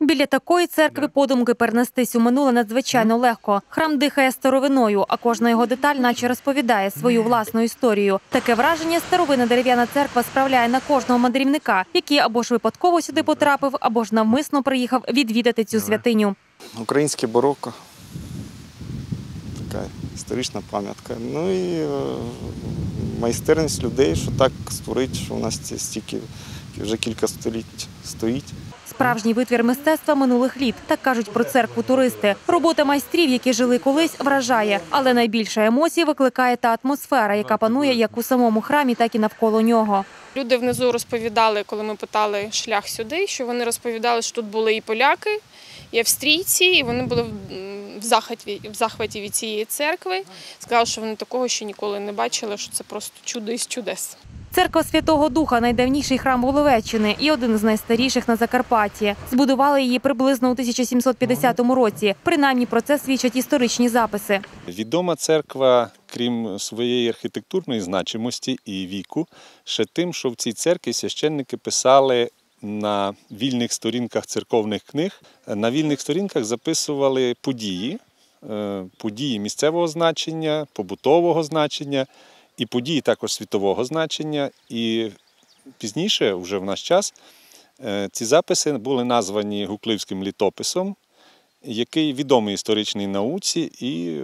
Біля такої церкви подумки перенестись у минуле надзвичайно легко. Храм дихає старовиною, а кожна його деталь наче розповідає свою власну історію. Таке враження старовина дерев'яна церква справляє на кожного мандрівника, який або ж випадково сюди потрапив, або ж навмисно приїхав відвідати цю святиню. Українське бароко. Така історична пам'ятка. Ну і е, майстерність людей, що так створить, що у нас це стільки вже кілька століть стоїть. Справжній витвір мистецтва минулих літ. Так кажуть про церкву туристи. Робота майстрів, які жили колись, вражає, але найбільше емоцій викликає та атмосфера, яка панує як у самому храмі, так і навколо нього. Люди внизу розповідали, коли ми питали шлях сюди, що вони розповідали, що тут були і поляки, і австрійці, і вони були в- захваті, в захваті від цієї церкви. Сказали, що вони такого ще ніколи не бачили, що це просто чудо із чудес. Церква Святого Духа найдавніший храм Воловеччини і один з найстаріших на Закарпатті. Збудували її приблизно у 1750 році. Принаймні про це свідчать історичні записи. Відома церква, крім своєї архітектурної значимості і віку, ще тим, що в цій церкві священники писали на вільних сторінках церковних книг. На вільних сторінках записували події, е, події місцевого значення, побутового значення і події також світового значення. І пізніше, вже в наш час, е, ці записи були названі гукливським літописом який відомий історичній науці і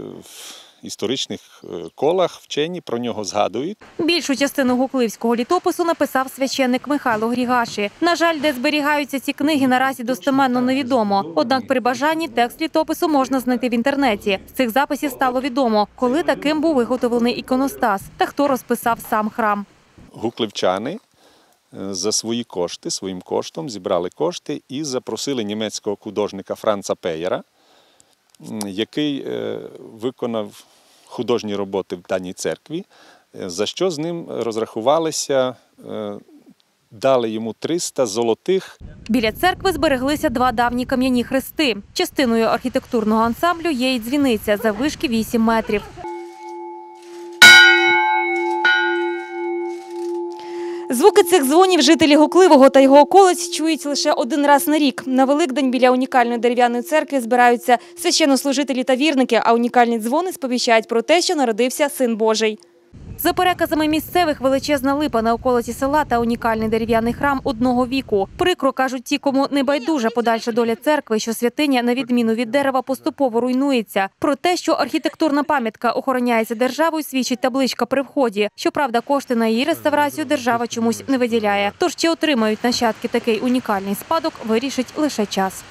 історичних е, колах вчені про нього згадують. Більшу частину гукливського літопису написав священник Михайло Грігаші. На жаль, де зберігаються ці книги, наразі достеменно невідомо. Однак при бажанні текст літопису можна знайти в інтернеті. З цих записів стало відомо, коли таким був виготовлений іконостас та хто розписав сам храм. Гукливчани е, за свої кошти, своїм коштом зібрали кошти і запросили німецького художника Франца Пеєра, який е, виконав художні роботи в даній церкві, е, за що з ним розрахувалися, е, дали йому 300 золотих Біля церкви збереглися два давні кам'яні хрести. Частиною архітектурного ансамблю є й дзвіниця заввишки 8 метрів. Звуки цих дзвонів жителі Гукливого та його околиць чують лише один раз на рік. На Великдень біля унікальної дерев'яної церкви збираються священнослужителі та вірники, а унікальні дзвони сповіщають про те, що народився син Божий. За переказами місцевих, величезна липа на околиці села та унікальний дерев'яний храм одного віку. Прикро кажуть ті, кому не байдужа подальша доля церкви, що святиня, на відміну від дерева, поступово руйнується. Про те, що архітектурна пам'ятка охороняється державою, свідчить табличка при вході. Щоправда, кошти на її реставрацію держава чомусь не виділяє. Тож чи отримають нащадки такий унікальний спадок, вирішить лише час.